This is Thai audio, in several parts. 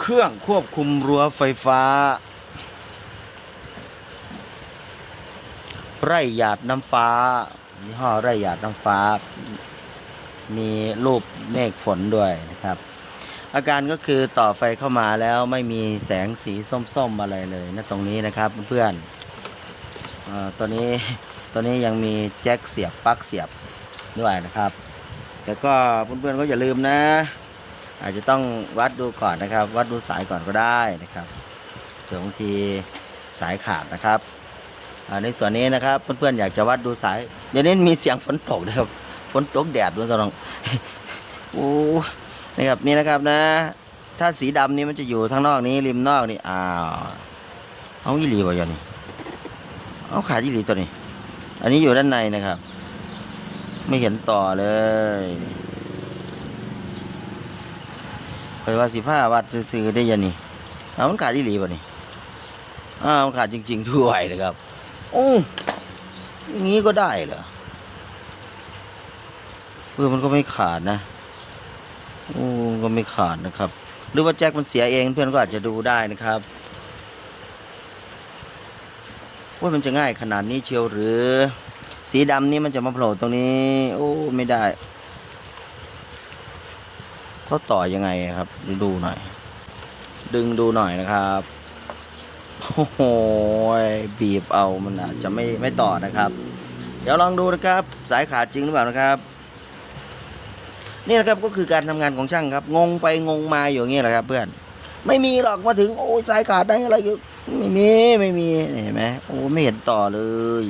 เครื่องควบคุมรั้วไฟฟ้า ไร่หยาดน้ำฟ้ายี่ห้อไร่หยาดน้ำฟ้า มีรูปเมฆฝนด้วยนะครับ อาการก็คือต่อไฟเข้ามาแล้วไม่มีแสงสีส้มๆอะไรเลยนะตรงนี้นะครับเพื่อนอตัวนี้ตัวนี้ยังมีแจ็คเสียบปลั๊กเสียบด้วยนะครับ แต่ก็เพื่อนๆก็อย่าลืมนะ อาจจะต้องวัดดูก่อนนะครับ วัดดูสายก่อนก็ได้นะครับเผื่อบางทีสายขาดนะครับในส่วนนี้นะครับเพื่อนๆอยากจะวัดดูสายเดี๋ยวนี้มีเสียงฝนตกนะครับฝนตกแดดด้วยกันลองโอ้นะครับนี่นะครับนะ ถ้าสีดำนี้มันจะอยู่ทางนอกนี้ริมนอกนี่อ้าวเอาอีหลีวะยอนี่เอาขาดอีหลีตัวนี้ อันนี้อยู่ด้านในนะครับ ไม่เห็นต่อเลย ไปว่าสิผ้าวัดซื้อได้ยันนี่เอามันขาดอีหลีป่ะนี่อ้าวมันขาดจริง ๆด้วยนะครับโอ้อย่างนี้ก็ได้เหรอเออมันก็ไม่ขาดนะโอ้ก็ไม่ขาดนะครับ หรือว่าแจ็คมันเสียเองเพื่อนก็อาจจะดูได้นะครับว่ามันจะง่ายขนาดนี้เชียวหรือ สีดำนี่มันจะมาโผล่ตรงนี้ โอ้ไม่ได้ เขาต่อยังไงครับดูดูหน่อย ดึงดูหน่อยนะครับโอ้โหบีบเอามันอาจจะไม่ไม่ต่อนะครับ เดี๋ยวลองดูนะครับ สายขาดจริงหรือเปล่านะครับ นี่นะครับก็คือการทำงานของช่างครับ งงไปงงมาอยู่อย่างนี้แหละครับ เพื่อนไม่มีหรอกมาถึง โอ้สายขาดได้อะไรอยู่ไม่มีไม่มีเห็นไหมโอ้ไม่เห็นต่อเลย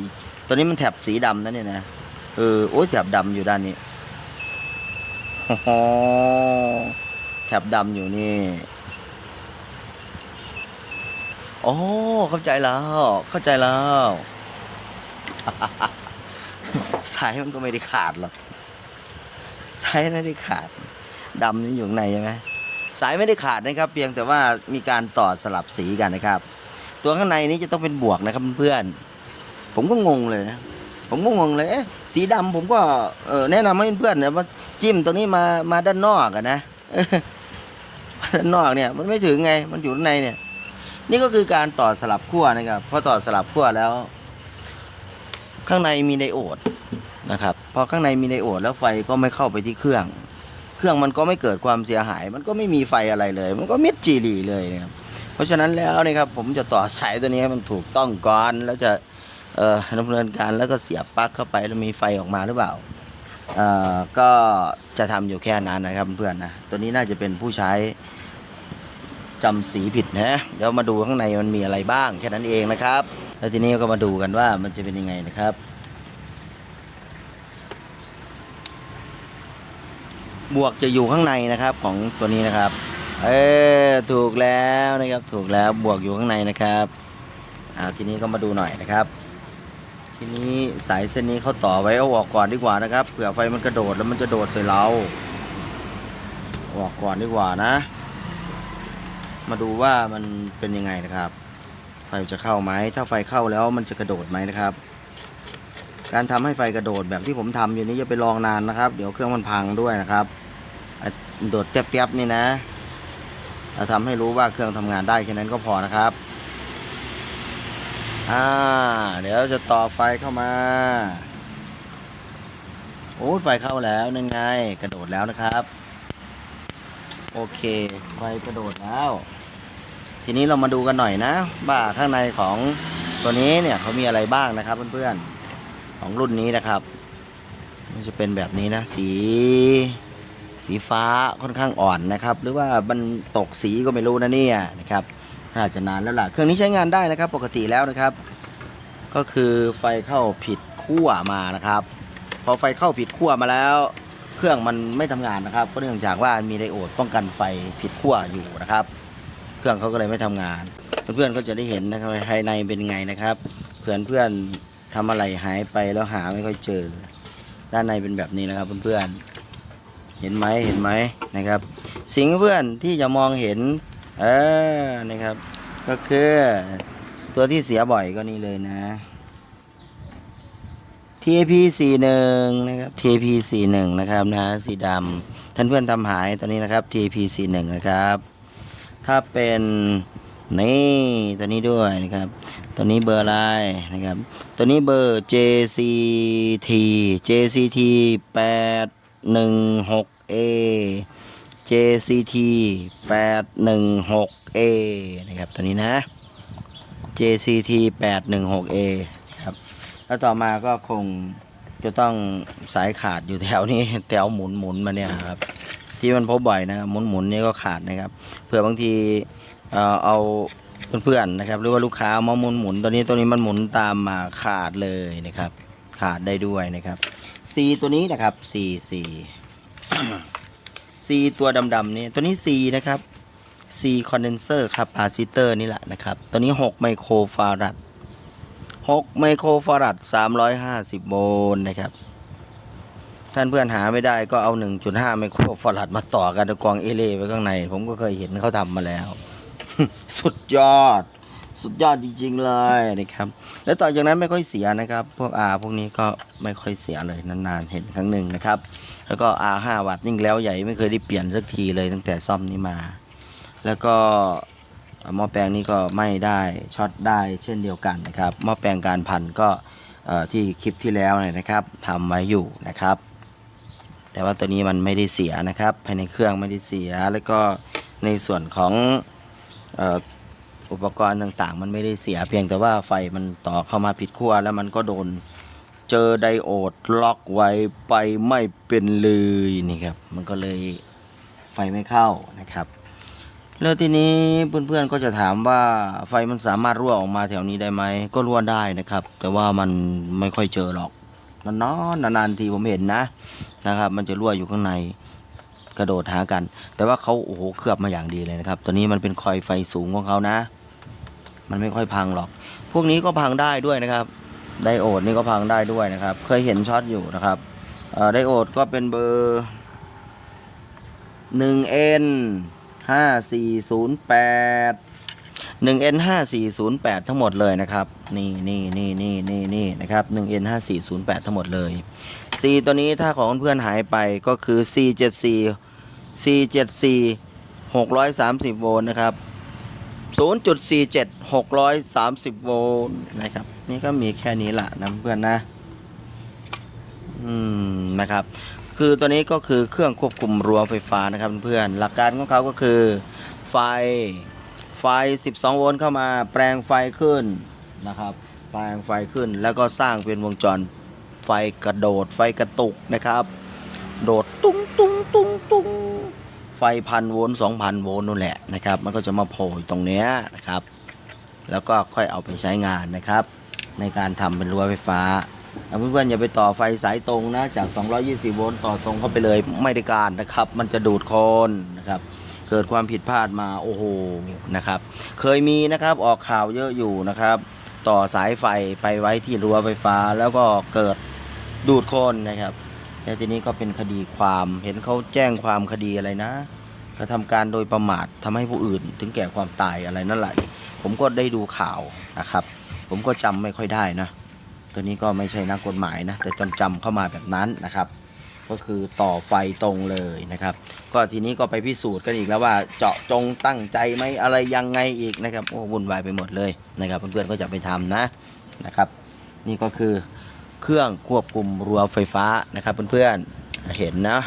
ตัวนี้มันแถบสีดำนะเนี่ยนะเออโอ้แถบดำอยู่ด้านนี้ แถบดำอยู่นี่โอ้เข้าใจแล้ว เข้าใจแล้ว สายมันก็ไม่ได้ขาดหรอกสายไม่ได้ขาดดำนี่อยู่ในใช่ไหมสายไม่ได้ขาดนะครับ เพียงแต่ว่ามีการต่อสลับสีกันนะครับ ตัวข้างในนี้จะต้องเป็นบวกนะครับเพื่อนผมก็งงเลยนะผมก็งงเลยสีดำผมก็แนะนำให้เพื่อนนะว่า จิ้มตัวนี้มามาด้านนอกอะนะด้านนอกเนี่ยมันไม่ถึงไงมันอยู่ข้างในเนี่ย นี่ก็คือการต่อสลับขั้วนะครับพอต่อสลับขั้วแล้ว ข้างในมีไดโอดนะครับพอข้างในมีไดโอดแล้วไฟก็ไม่เข้าไปที่เครื่อง เครื่องมันก็ไม่เกิดความเสียหาย มันก็ไม่มีไฟอะไรเลย มันก็ม็ดจีรีเลยนะครับเพราะฉะนั้นแล้วนะครับผมจะต่อสายตัวนี้ให้มันถูกต้องก่อนแล้วจะดำเนินการแล้วก็เสียบปลั๊กเข้าไปแล้วมีไฟออกมาหรือเปล่า เอ่อก็จะทำอยู่แค่นั้นนะครับเพื่อนๆนะตัวนี้น่าจะเป็นผู้ใช้จำสีผิดนะเดี๋ยวมาดูข้างในมันมีอะไรบ้างแค่นั้นเองนะครับ แล้วทีนี้ก็มาดูกันว่ามันจะเป็นยังไงนะครับ บวกจะอยู่ข้างในนะครับของตัวนี้นะครับ เออถูกแล้วนะครับถูกแล้วบวกอยู่ข้างในนะครับอ่าทีนี้ก็มาดูหน่อยนะครับ ทีนี้สายเส้นนี้เขาต่อไว้เอาออกก่อนดีกว่านะครับเผื่อไฟมันกระโดดแล้วมันจะโดดใส่เรา ออกก่อนดีกว่านะ มาดูว่ามันเป็นยังไงนะครับ ไฟจะเข้าไหมถ้าไฟเข้าแล้วมันจะกระโดดไหมนะครับ การทำให้ไฟกระโดดแบบที่ผมทำอยู่นี้อย่าไปลองนานนะครับ เดี๋ยวเครื่องมันพังด้วยนะครับโดดแป๊บๆนี่นะเราทำให้รู้ว่าเครื่องทำงานได้แค่นั้นก็พอนะครับ อ่า เดี๋ยวจะต่อไฟเข้ามา โอ้ไฟเข้าแล้วนั่นไง กระโดดแล้วนะครับ โอเค ไฟกระโดดแล้ว ทีนี้เรามาดูกันหน่อยนะว่าข้างในของตัวนี้เนี่ยเขามีอะไรบ้างนะครับเพื่อนๆ ของรุ่นนี้นะครับ มันจะเป็นแบบนี้นะ สี สีฟ้าค่อนข้างอ่อนนะครับ หรือว่ามันตกสีก็ไม่รู้นะเนี่ยนะครับ น่าจะนานแล้วล่ะ เครื่องนี้ใช้งานได้นะครับ ปกติแล้วนะครับ ก็คือไฟเข้าผิดขั้วมานะครับ พอไฟเข้าผิดขั้วมาแล้ว เครื่องมันไม่ทำงานนะครับ ก็เนื่องจากว่ามีไดโอดป้องกันไฟผิดขั้วอยู่นะครับ เครื่องเขาก็เลยไม่ทำงาน เพื่อนๆก็จะได้เห็นนะครับภายในเป็นไงนะครับ เพื่อนเพื่อนๆทำอะไรหายไปแล้วหาไม่ค่อยเจอ ด้านในเป็นแบบนี้นะครับเพื่อนๆเห็นไหมเห็นไหมนะครับ สิ่งเพื่อนที่จะมองเห็น เออนะครับ ก็คือตัวที่เสียบ่อยก็นี่เลยนะ TP 4 1นะครับ TP 4 1นะครับนะสีดำท่านเพื่อนทำหายตัวนี้นะครับ TP 4 1นะครับ ถ้าเป็นนี่ตัวนี้ด้วยนะครับ ตัวนี้เบอร์อะไรนะครับ ตัวนี้เบอร์ JCT JCT 816A JCT 816A นะครับตัวนี้นะ JCT 816A ครับแล้วต่อมาก็คงจะต้องสายขาดอยู่แถวนี้ แถวหมุนหมุนมาเนี่ยครับ ที่มันพบบ่อยนะครับหมุนหมุนนี่ก็ขาดนะครับเผื่อบางทีเออเอาเพื่อนๆนะครับหรือว่าลูกค้าเอามาหมุนหมุนตัวนี้ตัวนี้มันหมุนตามมาขาดเลยนะครับ ขาดได้ด้วยนะครับ C ตัวนี้นะครับ C C C ตัวดำๆนี่ตัวนี้ C นะครับ C condenser capacitor นี่แหละนะครับ ตัวนี้ 6 ไมโครฟารัด6 ไมโครฟารัด350 โวลต์นะครับ ท่านเพื่อนหาไม่ได้ก็เอา 1.5 ไมโครฟารัดมาต่อกันกองเอเลไว้ข้างใน ผมก็เคยเห็นเขาทำมาแล้ว สุดยอด สุดยอดจริง ๆ เลยนะครับ แล้วต่อจากนั้นไม่ค่อยเสียนะครับ พวก R พวกนี้ก็ไม่ค่อยเสียเลยนานๆเห็นครั้งหนึ่งนะครับ แล้วก็ R 5วัตต์ยิ่งแล้วใหญ่ไม่เคยได้เปลี่ยนสักทีเลยตั้งแต่ซ่อมนี้มา แล้วก็หม้อแปลงนี้ก็ไม่ได้ช็อตได้เช่นเดียวกันนะครับหม้อแปลงการพันก็ที่คลิปที่แล้วเนี่ยนะครับทำไว้อยู่นะครับ แต่ว่าตัวนี้มันไม่ได้เสียนะครับ ภายในเครื่องไม่ได้เสียแล้วก็ในส่วนของเอุปกรณ์ต่างๆ มันไม่ได้เสียเพียงแต่ว่าไฟมันต่อเข้ามาผิดขั้วแล้วมันก็โดนเจอไดโอดล็อกไว้ไปไม่เป็นเลยนี่ครับมันก็เลยไฟไม่เข้านะครับ แล้วทีนี้เพื่อนๆก็จะถามว่าไฟมันสามารถรั่วออกมาแถวนี้ได้ไหมก็รั่วได้นะครับ แต่ว่ามันไม่ค่อยเจอหรอกนานๆนานๆทีผมเห็นนะนะครับ มันจะรั่วอยู่ข้างในกระโดดหากัน แต่ว่าเขาโอ้โหเคลือบมาอย่างดีเลยนะครับ ตัวนี้มันเป็นคอยไฟสูงของเขานะ มันไม่ค่อยพังหรอก พวกนี้ก็พังได้ด้วยนะครับ ไดโอดนี่ก็พังได้ด้วยนะครับ เคยเห็นช็อตอยู่นะครับไดโอดก็เป็นเบอร์ 1N 5408 1N 5408 ทั้งหมดเลยนะครับ นี่นี่นี่นี่นี่นี่นะครับ 1N 5408 ทั้งหมดเลย C ตัวนี้ถ้าของเพื่อนหายไปก็คือ C74 C74 630 โวลต์นะครับ 0.47 630 โวลต์นะครับ นี่ก็มีแค่นี้ละนะเพื่อนนะ อืม นะครับ คือตัวนี้ก็คือเครื่องควบคุมรั้วไฟฟ้านะครับเพื่อน หลักการของเขาก็คือ ไฟ ไฟ 12 โวลต์เข้ามา แปลงไฟขึ้นนะครับ แปลงไฟขึ้น แล้วก็สร้างเป็นวงจรไฟกระโดด ไฟกระตุกนะครับ โดดตุ้งตุ้งตุ้งตุ้ง ฟพันโวลต์สองพันโวลต์นู่นแหละนะครับ มันก็จะมาโผล่ตรงเนี้ยนะครับ แล้วก็ค่อยเอาไปใช้งานนะครับ ในการทำเป็นรั้วไฟฟ้าเพื่อนๆอย่าไปต่อไฟสายตรงนะจาก 220 โวลต์ต่อตรงเข้าไปเลยไม่ได้การนะครับ มันจะดูดโคนนะครับ เกิดความผิดพลาดมาโอ้โหนะครับ เคยมีนะครับออกข่าวเยอะอยู่นะครับ ต่อสายไฟไปไว้ที่รั้วไฟฟ้าแล้วก็เกิดดูดโคนนะครับ แล้วทีนี้ก็เป็นคดีความเห็นเขาแจ้งความคดีอะไรนะกระทำการโดยประมาททำให้ผู้อื่น ถึงแก่ความตายอะไรนั่นแหละผมก็ได้ดูข่าวนะครับ ผมก็จำไม่ค่อยได้นะ ตัวนี้ก็ไม่ใช่นักกฎหมายนะแต่จำจำเข้ามาแบบนั้นนะครับ ก็คือต่อไฟตรงเลยนะครับ ก็ทีนี้ก็ไปพิสูจน์กันอีกแล้วว่าเจาะจงตั้งใจไหมอะไรยังไงอีกนะครับโอ้วุ่นวายไปหมดเลยนะครับเพื่อนๆก็จะไปทำนะนะครับ นี่ก็คือ เครื่องควบคุมรั้วไฟฟ้านะครับเพื่อนๆเห็นนะ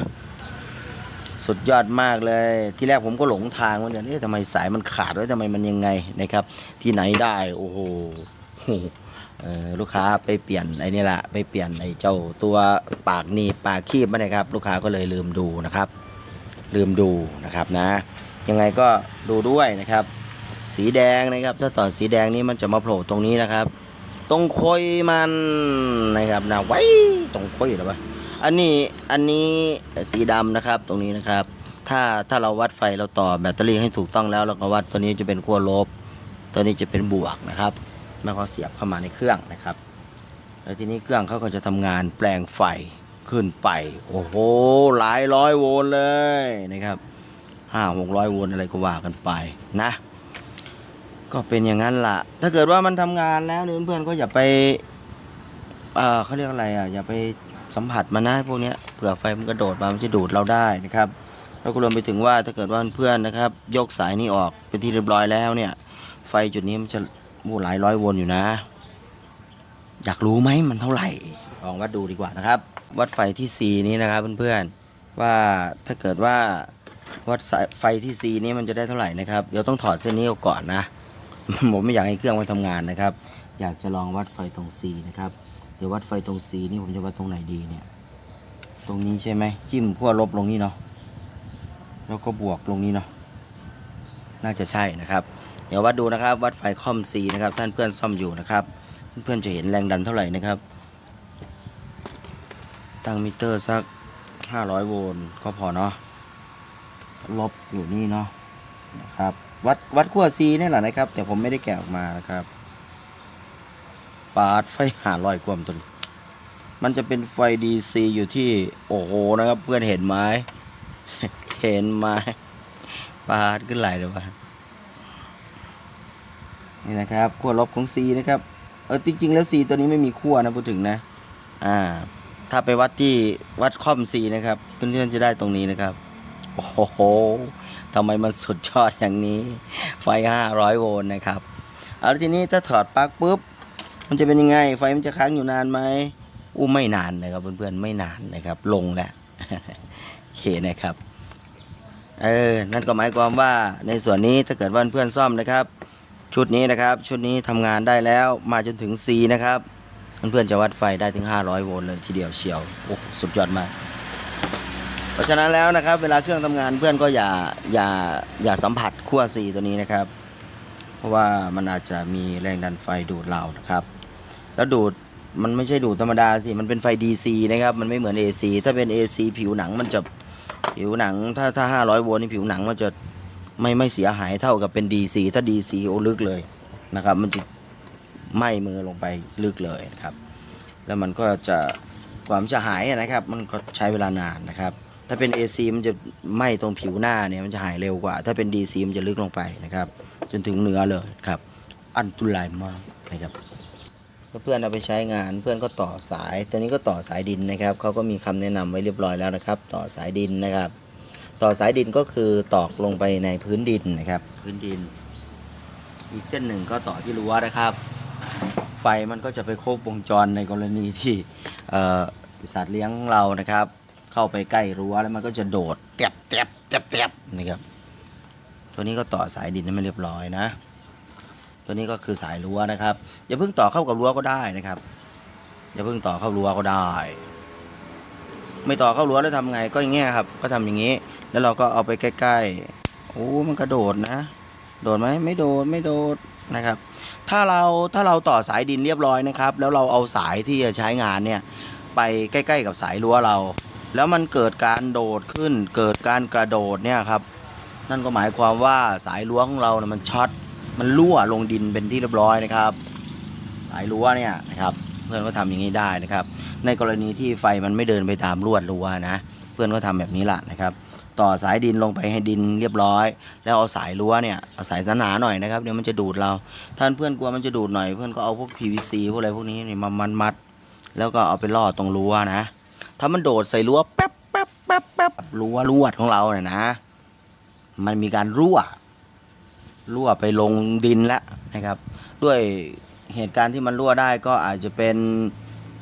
สุดยอดมากเลยที่แรกผมก็หลงทางว่าเนี่ยเอ๊ะทำไมสายมันขาดไว้วทำไมมันยังไงนะครับ ที่ไหนได้โอ้โหลูกค้าไปเปลี่ยนไอ้นี่แหละไปเปลี่ยนไอ้เจ้าตัวปากหนีปากคีบมานะครับ ลูกค้าก็เลยลืมดูนะครับ ลืมดูนะครับนะ ยังไงก็ดูด้วยนะครับ สีแดงนะครับ ถ้าต่อสีแดงนี้มันจะมาโผล่ตรงนี้นะครับ ตรงคอยมันนะครับนะไว้ตรงคอยหรือวะอันนี้อันนี้สีดำนะครับตรงนี้นะครับ ถ้าถ้าเราวัดไฟเราต่อแบตเตอรี่ให้ถูกต้องแล้วเราก็วัดตัวนี้จะเป็นขั้วลบ ตัวนี้จะเป็นบวกนะครับแล้วก็เสียบเข้ามาในเครื่องนะครับ แล้วทีนี้เครื่องเขาก็จะทำงานแปลงไฟขึ้นไป โอ้โหหลายร้อยโวลต์เลยนะครับห้าหกร้อยโวลต์อะไรก็ว่ากันไปนะ ก็เป็นอย่างนั้นล่ะ ถ้าเกิดว่ามันทำงานแล้วเนี่ยเพื่อนๆก็อย่าไปเอ่อเขาเรียกอะไรอะอย่าไปสัมผัสมันนะพวกนี้เผื่อไฟมันกระโดดมามันจะดูดเราได้นะครับแล้วก็รวมไปถึงว่าถ้าเกิดว่าเพื่อนๆนะครับ ยกสายนี้ออกเป็นที่เรียบร้อยแล้วเนี่ย ไฟจุดนี้มันจะโอ้หลายร้อยวลต์อยู่นะ อยากรู้ไหมมันเท่าไหร่ลองวัดดูดีกว่านะครับ วัดไฟที่ C นี้นะครับเพื่อนๆว่าถ้าเกิดว่าวัดสายไฟที่ C นี้มันจะได้เท่าไหร่นะครับเดี๋ยวต้องถอดเส้นนี้ออกก่อนนะ ผมไม่อยากให้เครื่องมันทำงานนะครับ อยากจะลองวัดไฟตรง C นะครับ เดี๋ยววัดไฟตรง C นี่ผมจะวัดตรงไหนดีเนี่ย ตรงนี้ใช่ไหมจิ้มขั้วลบลงนี่เนาะ แล้วก็บวกลงนี้เนาะ น่าจะใช่นะครับ เดี๋ยววัดดูนะครับ วัดไฟคอม C นะครับ ท่านเพื่อนซ่อมอยู่นะครับ เพื่อนๆจะเห็นแรงดันเท่าไหร่นะครับ ตั้งมิเตอร์สัก 500 โวลต์ก็พอเนาะ ลบอยู่นี่เนาะ นะครับ วัดวัดขั้ว C นี่แหละนะครับ แต่ผมไม่ได้แกะออกมานะครับ ปาดไฟหาลอยความตัวนี้มันจะเป็นไฟ DC อยู่ที่ โอ้โหนะครับ เพื่อนเห็นไหมเห็นไหมปาดขึ้นไหลเลยวะนี่นะครับขั้วลบของ C นะครับเออจริงๆแล้ว C ตัวนี้ไม่มีขั้วนะพูดถึงนะ อ่า ถ้าไปวัดที่วัดคอม C นะครับเพื่อนๆจะได้ตรงนี้นะครับ โอ้โห ทำไมมันสุดยอดอย่างนี้ ไฟ 500 โวลต์นะครับเอาทีนี้ถ้าถอดปลั๊กปุ๊บ มันจะเป็นยังไง ไฟมันจะค้างอยู่นานไหมอู้ไม่นานนะครับเพื่อนๆไม่นานนะครับลงแล้วโอเคนะครับเออนั่นก็หมายความว่าในส่วนนี้ถ้าเกิดว่าเพื่อนซ่อมนะครับ ชุดนี้นะครับชุดนี้ทำงานได้แล้วมาจนถึง C นะครับเพื่อนๆจะวัดไฟได้ถึง 500 โวลต์เลยทีเดียวเชียวโอ้สุดยอดมาก เพราะฉะนั้นแล้วนะครับ เวลาเครื่องทำงานเพื่อนก็อย่าอย่าอย่าสัมผัสขั้ว C ตัวนี้นะครับ เพราะว่ามันอาจจะมีแรงดันไฟดูดเรานะครับ แล้วดูดมันไม่ใช่ดูดธรรมดาสิ มันเป็นไฟ DC นะครับ มันไม่เหมือน AC ถ้าเป็น AC ผิวหนังมันจะผิวหนัง ถ้าถ้า 500 โวลต์นี่ผิวหนังมันจะไม่ไม่เสียหายเท่ากับเป็น DC ถ้า DC โอลึกเลยนะครับ มันจะไหม้มือลงไปลึกเลยนะครับ แล้วมันก็จะความจะหายนะครับ มันก็ใช้เวลานานนะครับ ถ้าเป็น AC มันจะไหม้ตรงผิวหน้าเนี่ยมันจะหายเร็วกว่า ถ้าเป็น DC มันจะลึกลงไปนะครับ จนถึงเนื้อเลยครับ อันตรายมากนะครับเพื่อนเอาไปใช้งานเพื่อนก็ต่อสายตัวนี้ก็ต่อสายดินนะครับเขาก็มีคำแนะนำไว้เรียบร้อยแล้วนะครับ ต่อสายดินนะครับ ต่อสายดินก็คือตอกลงไปในพื้นดินนะครับ พื้นดิน อีกเส้นหนึ่งก็ต่อที่รั้วนะครับ ไฟมันก็จะไปครบวงจรในกรณีที่สัตว์เลี้ยงของเรานะครับ เข้าไปใกล้รั้วแล้วมันก็จะโดดแตบแตบแตบแตบนะครับ ตัวนี้ก็ต่อสายดินให้มันเรียบร้อยนะ ตัวนี้ก็คือสายรั้วนะครับ อย่าเพิ่งต่อเข้ากับรั้วก็ได้นะครับ อย่าเพิ่งต่อเข้ารั้วก็ได้ ไม่ต่อเข้ารั้วแล้วทำไงก็อย่างเงี้ยครับ ก็ทำอย่างงี้ แล้วเราก็เอาไปใกล้ๆ โอ้ มันกระโดดนะ โดดไหมไม่โดดไม่โดดนะครับ ถ้าเราถ้าเราต่อสายดินเรียบร้อยนะครับ แล้วเราเอาสายที่จะใช้งานเนี่ยไปใกล้ ๆ กับสายรั้วเรา แล้วมันเกิดการโดดขึ้น เกิดการกระโดดเนี่ยครับ นั่นก็หมายความว่าสายรั้วของเรานะมันช็อต มันรั่วลงดินเป็นที่เรียบร้อยนะครับ สายรั้วเนี่ยนะครับ เพื่อนก็ทำอย่างนี้ได้นะครับ ในกรณีที่ไฟมันไม่เดินไปตามลวดรั้วนะ เพื่อนก็ทำแบบนี้แหละนะครับ ต่อสายดินลงไปให้ดินเรียบร้อย แล้วเอาสายรั้วเนี่ย เอาสายหนาหน่อยนะครับ เดี๋ยวมันจะดูดเรา ท่านเพื่อนกลัวมันจะดูดหน่อย เพื่อนก็เอาพวก PVC พวกอะไรพวกนี้นี่มามัดมัด แล้วก็เอาไปล่อตรงรั้วนะ ถ้ามันโดดใส่รั้วแป๊บแป๊บแป๊บแป๊บรั้วลวดของเราเนี่ยนะ มันมีการรั่ว รั่วไปลงดินแล้วนะครับ ด้วยเหตุการณ์ที่มันรั่วได้ก็อาจจะเป็น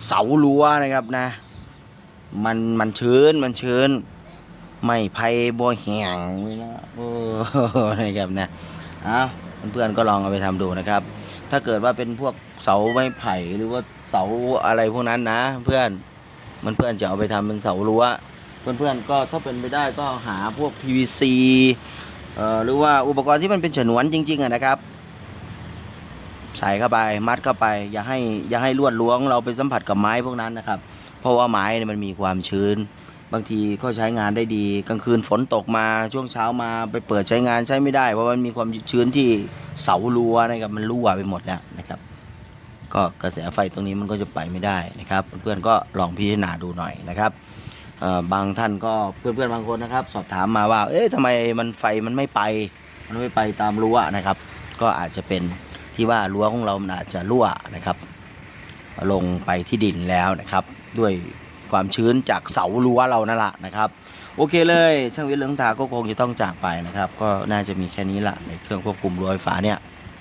เสารั้วนะครับนะ มันมันชื้นมันชื้น ไม่ไผ่บัวแห้งนี่นะโอ้นะครับนะเอาเพื่อนๆก็ลองเอาไปทำดูนะครับ ถ้าเกิดว่าเป็นพวกเสาไม้ไผ่หรือว่าเสาอะไรพวกนั้นนะ เพื่อน เพื่อนจะเอาไปทำเป็นเสารั้ว เพื่อนๆก็ถ้าเป็นไปได้ก็หาพวก PVC เอ่อหรือว่าอุปกรณ์ที่มันเป็นฉนวนจริงๆอะนะครับ ใส่เข้าไปมัดเข้าไป อย่าให้อย่าให้ลวดล้วงเราไปสัมผัสกับไม้พวกนั้นนะครับ เพราะว่าไม้เนี่ยมันมีความชื้น บางทีก็ใช้งานได้ดี กลางคืนฝนตกมาช่วงเช้ามาไปเปิดใช้งานใช้ไม่ได้ เพราะมันมีความชื้นที่เสารั้วนะครับมันรั่วไปหมดแล้วนะครับ ก็กระแสไฟตรงนี้มันก็จะไปไม่ได้นะครับ เพื่อนๆก็ลองพิจารณาดูหน่อยนะครับบางท่านก็เพื่อนๆบางคนนะครับ สอบถามมาว่า เอ๊ะทำไมมันไฟมันไม่ไป มันไม่ไปตามรั้วนะครับ ก็อาจจะเป็นที่ว่ารั้วของเรามันอาจจะรั่วนะครับ ลงไปที่ดินแล้วนะครับ ด้วยความชื้นจากเสารั้วเรานั่นแหละนะครับ โอเคเลยช่างวิทย์เลืองตาก็คงจะต้องจากไปนะครับ ก็น่าจะมีแค่นี้แหละในเครื่องควบคุมรั้วไฟฟ้าเนี่ย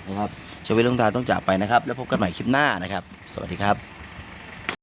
นะครับ ชเวลุงตาต้องจากไปนะครับ แล้วพบกันใหม่คลิปหน้านะครับ สวัสดีครับ